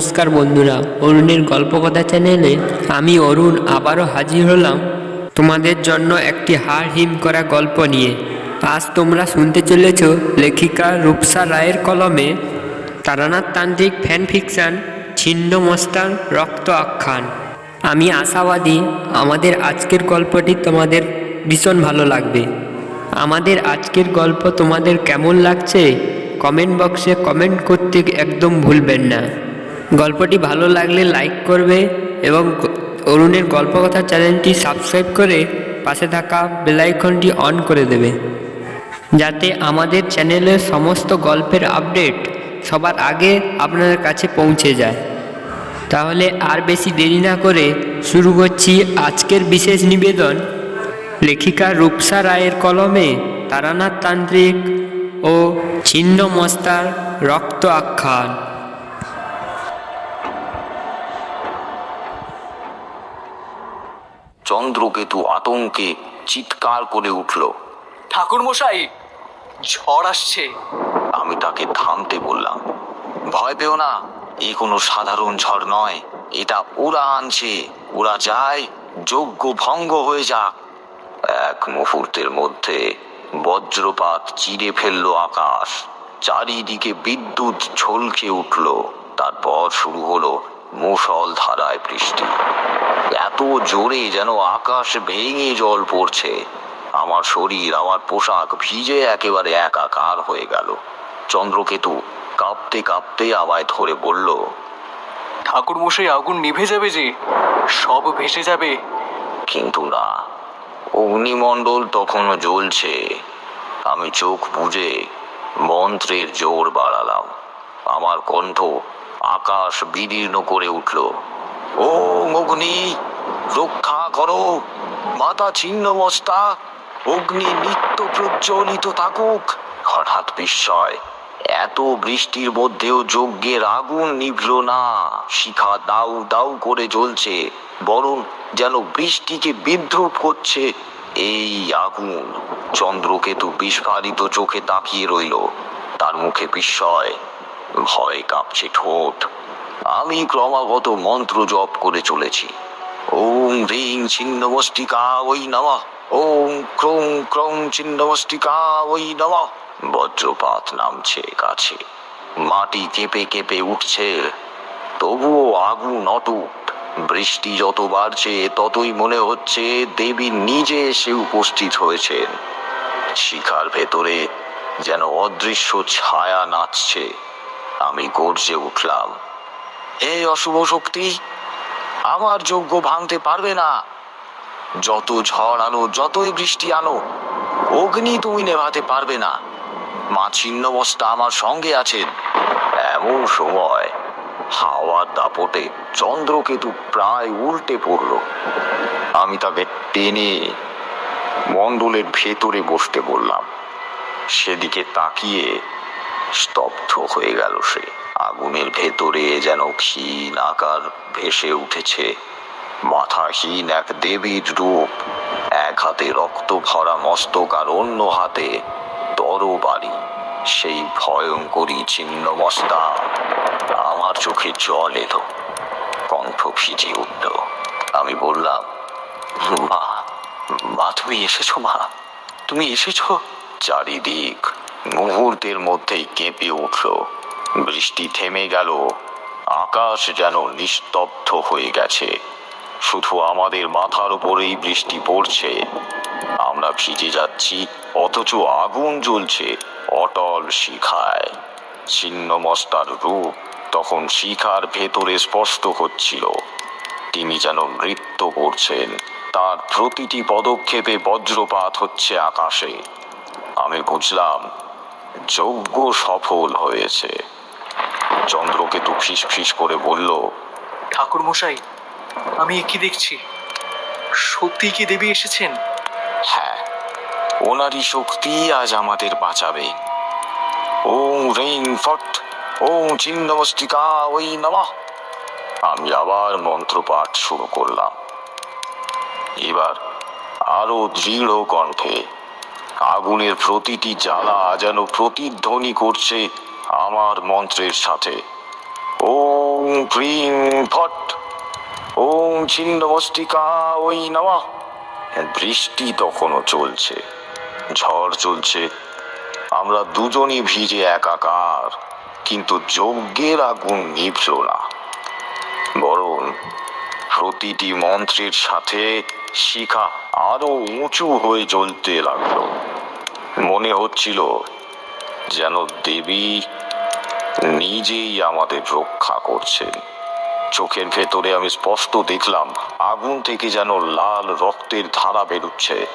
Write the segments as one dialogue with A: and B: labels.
A: নমস্কার বন্ধুরা, অরুণের গল্পকথা চ্যানেলে আমি অরুণ আবারও হাজির হলাম তোমাদের জন্য একটি হাড় হিম করা গল্প নিয়ে। আজ তোমরা শুনতে চলেছ লেখিকা রূপসা রায়ের কলমে তারানাথ তান্ত্রিক ফ্যান ফিকশন ছিন্ন মস্তান, রক্ত আখ্যান। আমি আশাবাদী আমাদের আজকের গল্পটি তোমাদের ভীষণ ভালো লাগবে। আমাদের আজকের গল্প তোমাদের কেমন লাগছে? কমেন্ট বক্সে কমেন্ট করতে একদম ভুলবেন না। গল্পটি ভালো লাগলে লাইক করবে এবং অরুণের গল্পকথা চ্যানেলটি সাবস্ক্রাইব করে পাশে থাকা বেলাইকনটি অন করে দেবে। যাতে আমাদের চ্যানেলের সমস্ত গল্পের আপডেট সবার আগে আপনার কাছে পৌঁছে যায়। তাহলে আর বেশি দেরি না করে শুরু করছি আজকের বিশেষ নিবেদন। লেখিকা রূপসা রায়ের কলমে তারানাথ তান্ত্রিক ও ছিন্ন মস্তার রক্ত আখ্যান।
B: চন্দ্রকেতু আতঙ্কে চিৎকার করে উঠল।
C: ঠাকুর মশাই ঝড় আসছে।
B: আমি তাকে থামতে বললাম ভয় পেও না এ কোনো সাধারণ ঝড় নয় এটা ওরা আনছে ওরা যায় যজ্ঞ ভঙ্গ হয়ে যাক। এক মুহূর্তের মধ্যে বজ্রপাত চিরে ফেলল আকাশ চারিদিকে বিদ্যুৎ ঝলকে উঠল তারপর শুরু হলো মুষল ধারায় বৃষ্টি। এত জোরে যেন আকাশ ভেঙে জল পড়ছে। আমার শরীর আমার পোশাক ভিজে একেবারে একাকার হয়ে গেল। চন্দ্রকেতু কাঁপতে কাঁপতে আমায় ধরে বলল
C: ঠাকুর মশাই আগুন নিভে যাবে যে সব ভেসে যাবে।
B: কিন্তু না অগ্নিমণ্ডল তখনও জ্বলছে। আমি চোখ বুজে মন্ত্রের জোর বাড়ালাম। আমার কণ্ঠ আকাশ বিদীর্ণ করে উঠল। ও অগ্নি, রক্ষা করো। মাতা ছিন্ন মস্তা, অগ্নি নিত্য প্রজ্বলিত থাকুক। হঠাৎ বিস্ময়, এত বৃষ্টির মধ্যেও যজ্ঞের আগুন নিভল না। শিখা দাউ দাউ করে জ্বলছে, বরং যেন বৃষ্টিকে বিদ্রুপ করছে এই আগুন। চন্দ্রকেতু বিস্ফারিত চোখে তাকিয়ে রইল। তার মুখে বিস্ময় ভয় কাঁপছে ঠোঁট। আমি ক্রমাগত মন্ত্র জপ করে চলেছি। ওম হ্রিং ছিন্নমস্তিকা ওই নমঃ। ওম ক্রোং ক্রোং ছিন্নমস্তিকা ওই নমঃ। বজ্রপাত নামছে কাছে। মাটি কেঁপে কেঁপে উঠছে। তবুও আগুন অটুট। বৃষ্টি যত বাড়ছে, ততই মনে হচ্ছে দেবী নিজে এসে উপস্থিত হয়েছেন। শিখার ভেতরে যেন অদৃশ্য ছায়া নাচছে। আমি গর্জে উঠলাম। এই অশুভ শক্তি আমার যজ্ঞ ভাঙতে পারবে না। যত ঝড় আনো যতই বৃষ্টি আনো অগ্নি তুমি নেভাতে পারবে না। মা ছিন্নমস্তা আমার সঙ্গে আছেন। এমন সময় হাওয়ার দাপটে চন্দ্রকেতু প্রায় উল্টে পড়ল। আমি তাকে টেনে মণ্ডলের ভেতরে বসতে বললাম। সেদিকে তাকিয়ে স্তব্ধ হয়ে গেল সে। আগুনের ভেতরে যেন ক্ষীণ আকার ভেসে উঠেছে। মাথাহীন এক দেবীর রূপ, এক হাতে রক্ত ভরা মস্তক আর অন্য হাতে তরবারি। সেই ভয়ঙ্করী ছিন্ন মস্তা আমার চোখে জল এলো, কণ্ঠ ভিজে উঠল। আমি বললাম, মা মা, তুমি এসেছ, মা? তুমি এসেছ? চারিদিক মুহূর্তের মধ্যেই কেঁপে উঠল। বৃষ্টি থেমে গেল। আকাশ যেন নিস্তব্ধ হয়ে গেছে। শুধু আমাদের মাথার উপরেই বৃষ্টি পড়ছে। আমরা ভিজে যাচ্ছি, অথচ আগুন জ্বলছে অটল শিখায়। ছিন্ন মস্তার রূপ তখন শিখার ভেতরে স্পষ্ট হচ্ছিল। তিনি যেন নৃত্য করছেন। তার প্রতিটি পদক্ষেপে বজ্রপাত হচ্ছে আকাশে। আমি বুঝলাম যজ্ঞ সফল হয়েছে। চন্দ্রকেতু ফিস ফিস করে বলল
C: ঠাকুর মশাই আমি কি দেখছি? সত্যি কি দেবী এসেছেন?
B: হ্যাঁ ওনারই শক্তি আজ আমাদের বাঁচাবে। ওম রিং ফট ওম ছিন্নমস্তিকা ওই নমঃ। আমি আবার মন্ত্রপাঠ শুরু করলাম। এবার আরও দৃঢ় কণ্ঠে আগুনের প্রতিটি জ্বালা যেন প্রতিধ্বনি করছে আমার মন্ত্রের সাথে। ওম ক্রিম ফট ওং ছিন্নমস্তিকা ওই নামা। বৃষ্টি তখনও চলছে, ঝড় চলছে। আমরা দুজনই ভিজে একাকার, কিন্তু যজ্ঞের আগুন নিভল না। বরং প্রতিটি মন্ত্রের সাথে শিখা আরও উঁচু হয়ে জ্বলতে লাগল। মনে হচ্ছিল যেন দেবী নিজেই আমাদের রক্ষা করছেন। চোখের ভেতরে আমি স্পষ্ট দেখলাম, আগুন থেকে যেন লাল রক্তের ধারা বেরুচ্ছে।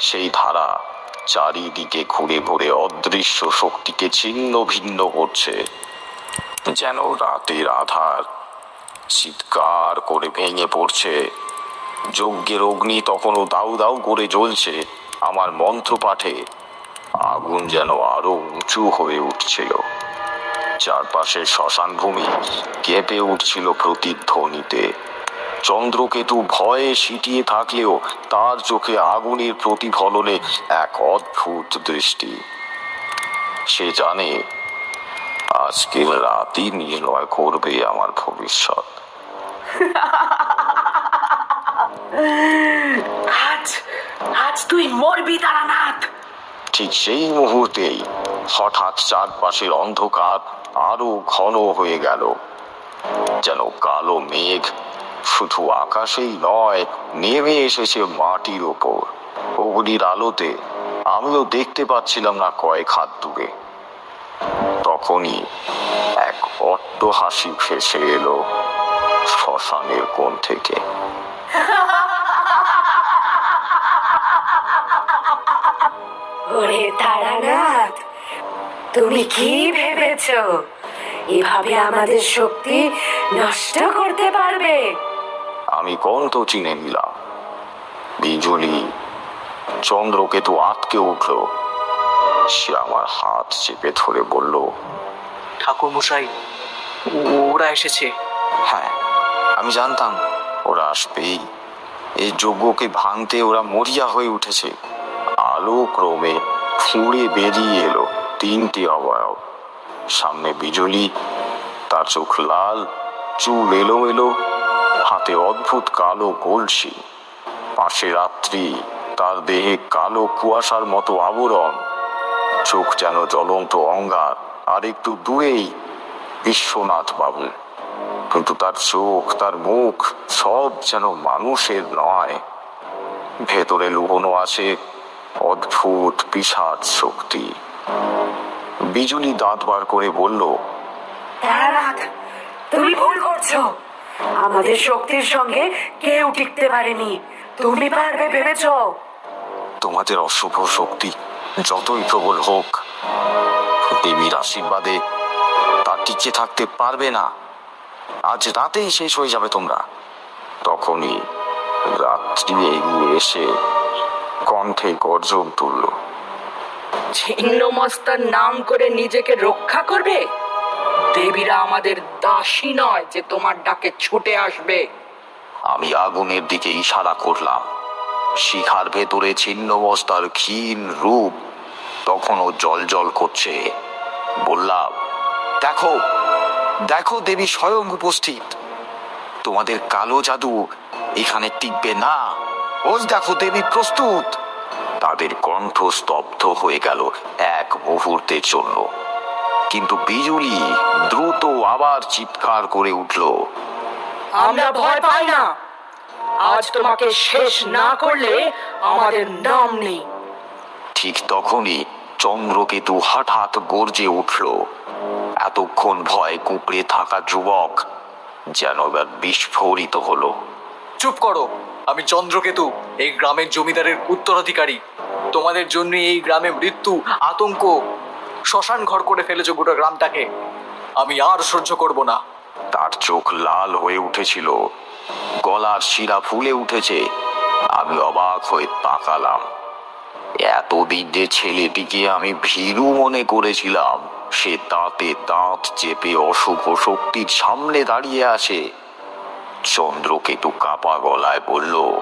B: সেই ধারা চারিদিকে ঘুরে ঘুরে অদৃশ্য শক্তিকে ছিন্ন ভিন্ন করছে। যেন রাতের আধার চিৎকার করে ভেঙে পড়ছে। যজ্ঞের অগ্নি তখনও দাউ দাউ করে জ্বলছে। আমার মন্ত্র পাঠে আগুন যেন আরও উঁচু হয়ে উঠছিল। চারপাশের শ্মশান ভূমি কেঁপে উঠছিল প্রতিধ্বনিতে। চন্দ্রকেতু ভয়ে সিটিয়ে থাকলেও তার চোখে আগুনের প্রতিফলনে এক অদ্ভুত দৃষ্টি। সে জানে, আজকের রাতই নির্ণয় করবে আমার ভবিষ্যৎ।
D: আজ আজ তুই মরবি তারানাথ।
B: ঠিক সেই মুহূর্তেই হঠাৎ চারপাশের অন্ধকার আরও ঘন হয়ে গেল। যেন কালো মেঘ শুধু আকাশেই নয়, নেমে এসেছে মাটির ওপর। অগ্নির আলোতে আমিও দেখতে পাচ্ছিলাম না কয়েক হাত দূরে। তখনই এক অট্ট হাসি ভেসে এলো শ্মশানের কোণ থেকে।
D: ওরে তারানাথ তুমি কি ভেবেছো? এভাবে আমাদের শক্তি নষ্ট করতে পারবে?
B: আমি কণ্ঠ চিনে নিলাম। বিজুলি চন্দ্রকেতু আটকে উঠল। সে আমার হাত চেপে ধরে বলল
C: ঠাকুর মশাই ওরা এসেছে।
B: হ্যাঁ আমি জানতাম ওরা আসবেই। এই যজ্ঞকে ভাঙতে ওরা মরিয়া হয়ে উঠেছে। আলো ক্রমে ফুঁড়ে বেরিয়ে এলো তিনটি অবয়ব। সামনে বিজলি, তার চোখ লাল, চুল এলোমেলো, হাতে অদ্ভুত কালো কলসি। পাশে রাত্রি, তার দেহে কালো কুয়াশার মতো আবরণ। চোখ যেন জ্বলন্ত অঙ্গার, আর একটু দূরেই বিশ্বনাথ বাবু। কিন্তু তার চোখ, তার মুখ সব যেন মানুষের নয়। ভেতরে লুকোনো আছে অদ্ভুত পিসাচ শক্তি। বিজুলি দাঁত বার করে বলল
D: তুমি ভুল করছ। আমাদের শক্তির সঙ্গে কেউ টিকতে পারেনি। তুমি পারবে ভেবেছো?
B: তোমাদের অশুভ শক্তি যতই প্রবল হোক দেবীর আশীর্বাদে তা টিকে থাকতে পারবে না। আজ রাতেই শেষ হয়ে যাবে তোমরা। তখনই রাত্রি এগিয়ে এসে কণ্ঠে গর্জন তুলল।
E: ছিন্নমস্তার নাম করে নিজেকে রক্ষা করবে? দেবীরা আমাদের দাসী নয় যে তোমার ডাকে ছুটে আসবে।
B: আমি আগুনের দিকে ইশারা করলাম। শিখার ভেতরে ছিন্নবস্তার ক্ষীণ রূপ তখনও জল জল করছে। বললাম দেখো দেখো দেবী স্বয়ং উপস্থিত। তোমাদের কালো জাদু এখানে টিকবে না। ওই দেখো দেবী প্রস্তুত। তাদের কণ্ঠ স্তব্ধ হয়ে গেল এক মুহূর্তের জন্য। কিন্তু বিজুলি দ্রুত আবার চিৎকার করে উঠল
E: আমরা ভয় পাই না। আজ তোমাকে শেষ না করলে আমাদের নাম নেই।
B: ঠিক তখনই চন্দ্রকেতু হঠাৎ গর্জে উঠল। এতক্ষণ ভয় কুঁকড়ে থাকা যুবক যেন এবার বিস্ফোরিত হলো।
C: চুপ করো। আমি চন্দ্রকেতু, এই গ্রামের জমিদারের উত্তরাধিকারী। তোমাদের জন্য এই গ্রামে মৃত্যু, আতঙ্ক, শ্মশান ঘর করে ফেলেছো গোটা গ্রামটাকে। আমি আর সহ্য করব না।
B: তার চোখ লাল হয়ে উঠেছিল। গলার শিরা ফুলে উঠেছে। আমি অবাক হয়ে তাকালাম। এতদিন যে ছেলেটিকে আমি ভীরু মনে করেছিলাম, সে দাঁতে দাঁত চেপে অশুভ শক্তির সামনে দাঁড়িয়ে আছে। চন্দ্রকেতু কাপা গলায় বলল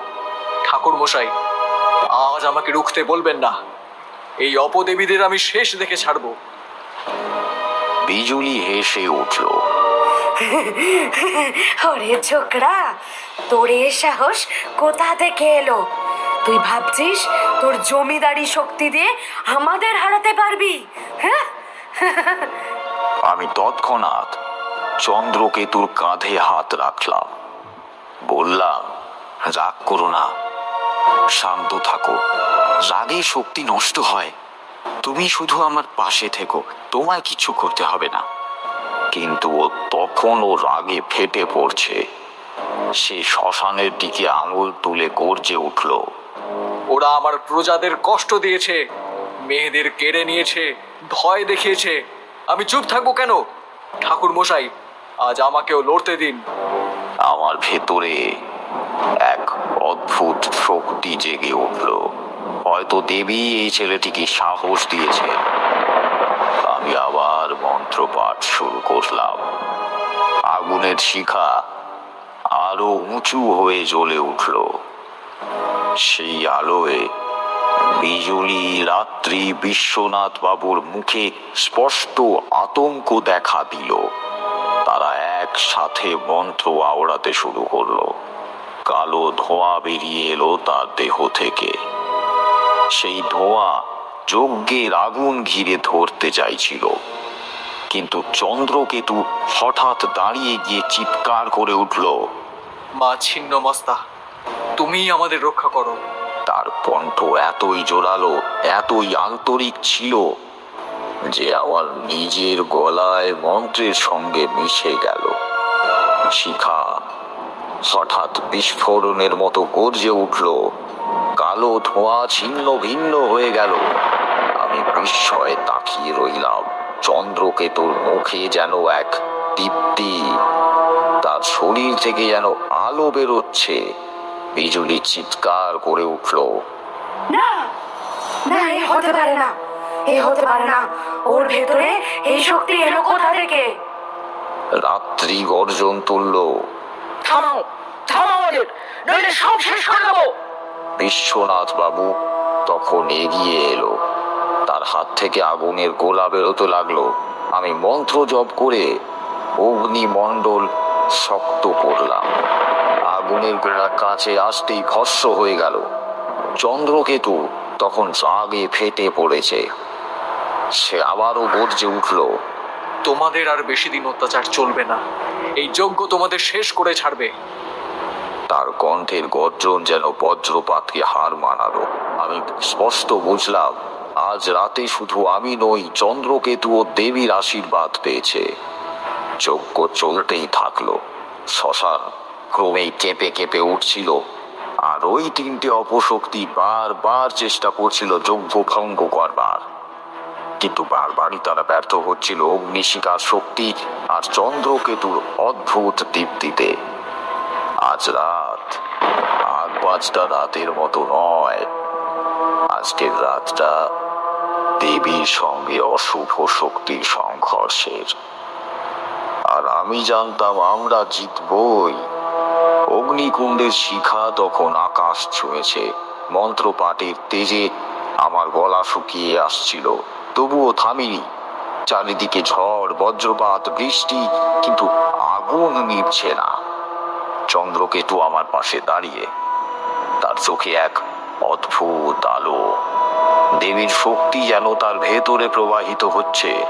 C: ঠাকুর মশাই আজ আমাকে রুখতে বলবেন না। এই অপদেবীদের আমি শেষ দেখে ছাড়বো।
B: বিজুলি হেসে উঠল
D: ওরে ছোকরা তোর এ সাহস কোথা থেকে এলো? তুই ভাবছিস তোর জমিদারি শক্তি দিয়ে আমাদের হারাতে পারবি? হ্যাঁ?
B: আমি তৎক্ষণাৎ চন্দ্রকেতুর কাঁধে হাত রাখলাম। বললাম, রাগ করো না। শান্ত থাকো। রাগে শক্তি নষ্ট হয়। তুমি শুধু আমার পাশে থেকো। তোমায় কিছু করতে হবে না। কিন্তু ও তখন ও রাগে ফেটে পড়ছে। সে শ্মশানের দিকে আঙুল তুলে গর্জে উঠল।
C: ওরা আমার প্রজাদের কষ্ট দিয়েছে, মেয়েদের কেড়ে নিয়েছে, ভয় দেখিয়েছে। আমি চুপ থাকব কেন? ঠাকুর মশাই আজ আমাকেও লড়তে দিন।
B: আমার ভেতরে এক অদ্ভুত শক্তি জেগে উঠল। হয়তো দেবী এই ছেলেটিকে সাহস দিয়েছে আমি আবার মন্ত্রপাঠ শুরু করলাম। আগুনের শিখা আরও উঁচু হয়ে জ্বলে উঠল। সেই আলোয় বিজুলি রাত্রি বিশ্বনাথ বাবুর মুখে স্পষ্ট আতঙ্ক দেখা দিল। একসাথে মন্ত্র আওড়াতে শুরু করল। কালো ধোঁয়া বেরিয়ে এলো তার দেহ থেকে। সেই ধোঁয়া যজ্ঞের আগুন ঘিরে ধরতে চাইছিল। কিন্তু চন্দ্রকেতু হঠাৎ দাঁড়িয়ে গিয়ে চিৎকার করে উঠল
C: মা ছিন্ন মস্তা তুমিই আমাদের রক্ষা করো।
B: তার কণ্ঠ এতই জোরালো এতই আন্তরিক ছিল যে আমার নিজের গলায় মন্ত্রের সঙ্গে মিশে গেল। শিখা। হঠাৎ বিস্ফোরণের মতো গর্জে উঠল। কালো ধোঁয়া ছিন্ন ভিন্ন হয়ে গেল। আমি বিস্ময়ে তাকিয়ে রইলাম। চন্দ্রকেতুর মুখে যেন এক দীপ্তি তার শরীর থেকে যেন আলো বেরোচ্ছে। বিজুলি চিৎকার করে উঠল।
D: না না, এ হতে পারে না। এ হতে পারে না। ওর ভেতরে এই শক্তি এলো কোথা থেকে?
B: রাত্রি গর্জন তুলল।
E: থামাও থামাও ওদের নইলে সব শেষ করে দেবো।
B: বিশ্বনাথ বাবু তখন এগিয়ে এলো। তার হাত থেকে আগুনের গোলা বেরোতে লাগল। আমি মন্ত্র জপ করে অগ্নিমণ্ডল শক্ত করলাম। আগুনের গোড়া কাছে আসতেই ভস্য হয়ে গেল। চন্দ্রকেতু তখন রাগে ফেটে পড়েছে। সে আবারও গর্জে উঠল।
C: তোমাদের আর বেশি দিন অত্যাচার চলবে না। এই যজ্ঞ তোমাদের শেষ করে ছাড়বে।
B: তার কণ্ঠের গর্জন যেন বজ্রপাতকে হার মানালো। আমি স্পষ্ট বুঝলাম, আজ রাতে শুধু আমি নই, চন্দ্রকেতু ও দেবীর আশীর্বাদ পেয়েছে। যজ্ঞ চলতেই থাকল। শ্মশান ক্রমেই কেঁপে কেঁপে উঠছিল। আর ওই তিনটে অপশক্তি বারবার চেষ্টা করছিল যজ্ঞ ভঙ্গ করবার। কিন্তু বারবারই তারা ব্যর্থ হচ্ছিল অগ্নিশিকার শক্তি আর চন্দ্রকেতুর অদ্ভুত দীপ্তিতে। আজ রাত, আগ পাঁচটা রাতের মতো নয়। আজকের রাতটা দেবীর সঙ্গে অশুভ শক্তির সংঘর্ষের। আর আমি জানতাম আমরা জিতবই। অগ্নিকুণ্ডের শিখা তখন আকাশ ছুঁয়েছে। মন্ত্রপাঠের তেজে আমার গলা শুকিয়ে আসছিল। তবুও থামিনি। চারিদিকে ঝড়, বজ্রপাত, বৃষ্টি, কিন্তু আগুন নিভছে না। চন্দ্রকেতু আমার পাশে দাঁড়িয়ে, তার চোখে এক অদ্ভুত আলো। দেবীর শক্তি যেন তার ভেতরে প্রবাহিত হচ্ছে।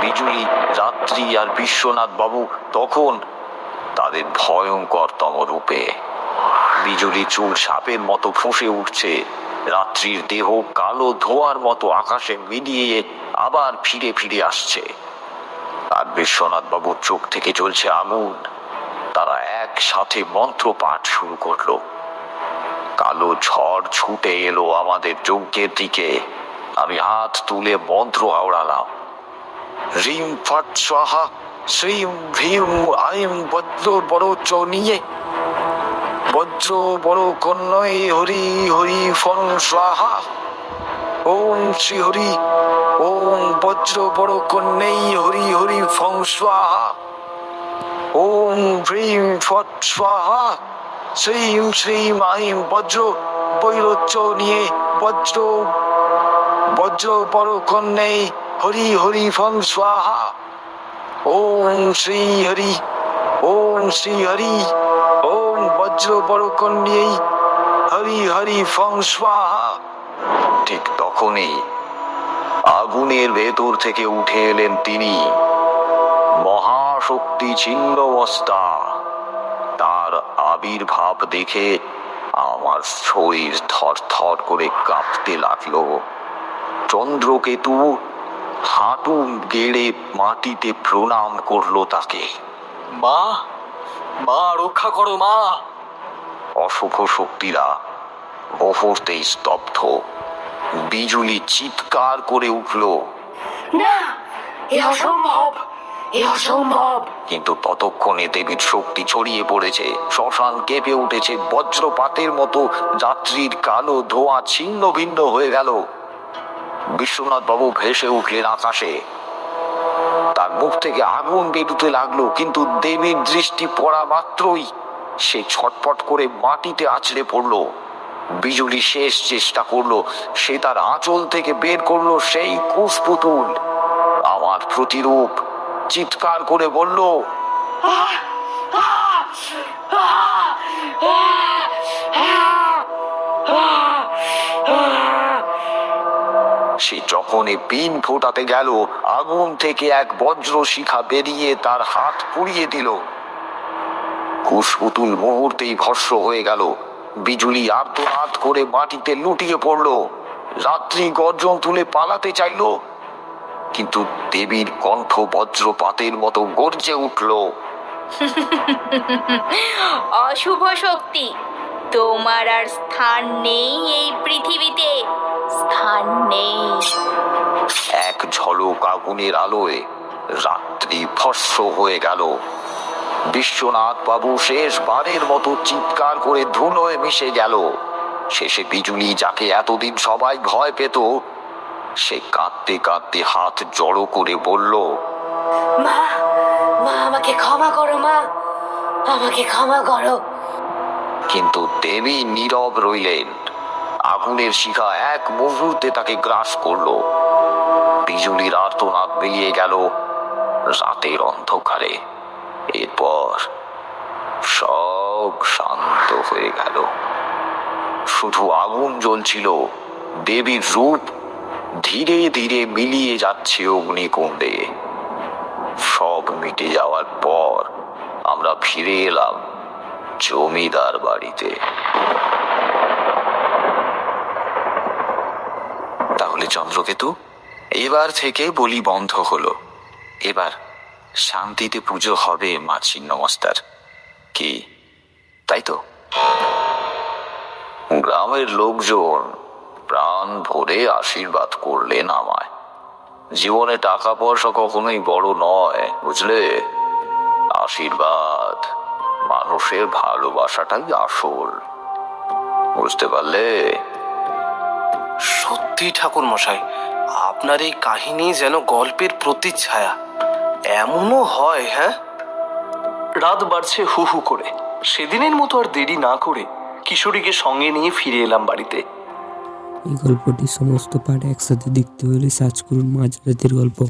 B: বিজুলি রাত্রি আর বিশ্বনাথ বাবু তখন তাদের ভয়ঙ্করতম রূপে। বিজুলি চুল সাপের মতো ফুঁসে উঠছে। রাত্রির দেহ কালো ধোয়ার মতো আকাশে মিলিয়ে আবার ফিরে ফিরে আসছে। আর বিশ্বনাথ বাবুর চোখ থেকে চলছে আগুন তারা একসাথে মন্ত্র পাঠ শুরু করল। কালো ঝড় ছুটে এলো আমাদের যজ্ঞের দিকে। আমি হাত তুলে মন্ত্র আওড়ালাম রিম ফট স্বাহা, শ্রীম ভীম আইম বদ্র বড় চনিয়ে বজ্র বড় কন্যই হরি হরি ফন স্বাহা। ওম শ্রী হরি, ওম বজ্র বড় কন্যই হরি হরি ফং স্বাহা। ওম হ্রিম ফট স্বাহা। শ্রীম শ্রীম আইম বজ্র বৈরোচ্চ নিয়ে বজ্র বজ্র বড় কন্যাই হরি হরি ফং স্বাহা। ওম শ্রী হরি, ওম শ্রী হরি। বজ্র বরকন্যেই হরি হরি স্বাহা। ঠিক তখনই আগুনের ভেতর থেকে উঠে এলেন তিনি। মহাশক্তি ছিন্ন অবস্থা তার আবির্ভাব দেখে আমার শরীর থর থর করে কাঁপতে লাগল। চন্দ্রকেতু হাঁটু গেড়ে মাটিতে প্রণাম করল তাকে।
C: মা মা, রক্ষা করো মা।
B: অশুভ শক্তিরা মুহূর্তেই স্তব্ধ। বিজুলি চিৎকার করে উঠল।
D: না এ অসম্ভব এ অসম্ভব।
B: কিন্তু ততক্ষণে দেবীর শক্তি ছড়িয়ে পড়েছে। শ্মশান কেঁপে উঠেছে। বজ্রপাতের মতো যাত্রীর কালো ধোঁয়া ছিন্ন ভিন্ন হয়ে গেল। বিশ্বনাথ বাবু ভেসে উঠলেন আকাশে। তার মুখ থেকে আগুন বেরুতে লাগল কিন্তু দেবীর দৃষ্টি পড়া মাত্রই সে ছটপট করে মাটিতে আছড়ে পড়ল। বিজুলি শেষ চেষ্টা করল। সে তার আঁচল থেকে বের করল সেই কুশপুতুল। আমার প্রতিরূপ চিৎকার করে বলল, সে যখনই পিন ফোটাতে গেল, আগুন থেকে এক বজ্র শিখা বেরিয়ে তার হাত পুড়িয়ে দিল। কুশপুতুল মুহূর্তেই ভস্য হয়ে গেল। বিজুলি আর্তনাদ করে মাটিতে লুটিয়ে পড়ল। রাত্রি গর্জন তুলে পালাতে চাইল। কিন্তু দেবীর কণ্ঠ বজ্রপাতের মতো গর্জে উঠল।
F: অশুভ শক্তি তোমার আর স্থান নেই এই পৃথিবীতে। স্থান নেই।
B: এক ঝলক আগুনের আলোয় রাত্রি ভস্য হয়ে গেল। বিশ্বনাথ বাবু শেষবারের মতো চিৎকার করে ধুলোয় মিশে গেল। শেষে বিজুলি যাকে এতদিন সবাই ভয় পেত সে কাঁদতে কাঁদতে হাত জড়ো করে বলল
D: মা মা আমাকে ক্ষমা করো মা আমাকে ক্ষমা করো।
B: কিন্তু দেবী নীরব রইলেন। আগুনের শিখা এক মুহূর্তে তাকে গ্রাস করল। বিজুলির আর্তনাদ বেরিয়ে গেল রাতের অন্ধকারে। এরপর সব শান্ত হয়ে গেল। শুধু আগুন জ্বলছিল, দেবীর রূপ ধীরে ধীরে মিলিয়ে যাচ্ছে অগ্নিকুণ্ডে। সব মিটে যাওয়ার পর আমরা ফিরে এলাম জমিদার বাড়িতে। তাহলে চন্দ্রকেতু, এবার থেকে বলি বন্ধ হলো। এবার শান্তিতে পুজো হবে মা ছিন্নমস্তার কি? তাই তো? গ্রামের লোকজন প্রাণ ভরে আশীর্বাদ করলেন আমায়। জীবনে টাকা পয়সা কখনোই বড় নয়, বুঝলে? আশীর্বাদ মানুষের ভালোবাসাটাই আসল। বুঝতে পারলে?
G: সত্যি ঠাকুর মশাই আপনার এই কাহিনী যেন গল্পের প্রতিচ্ছায়া। এমনও হয় হ্যাঁ? রাত বাড়ছে হু হু করে। সেদিনের মতো আর দেরি না করে কিশোরীকে সঙ্গে নিয়ে ফিরে এলাম বাড়িতে।
H: এই গল্পটি সমস্ত পাঠ একসাথে দেখতে হলে সার্চ করুন মাঝরাতের গল্প।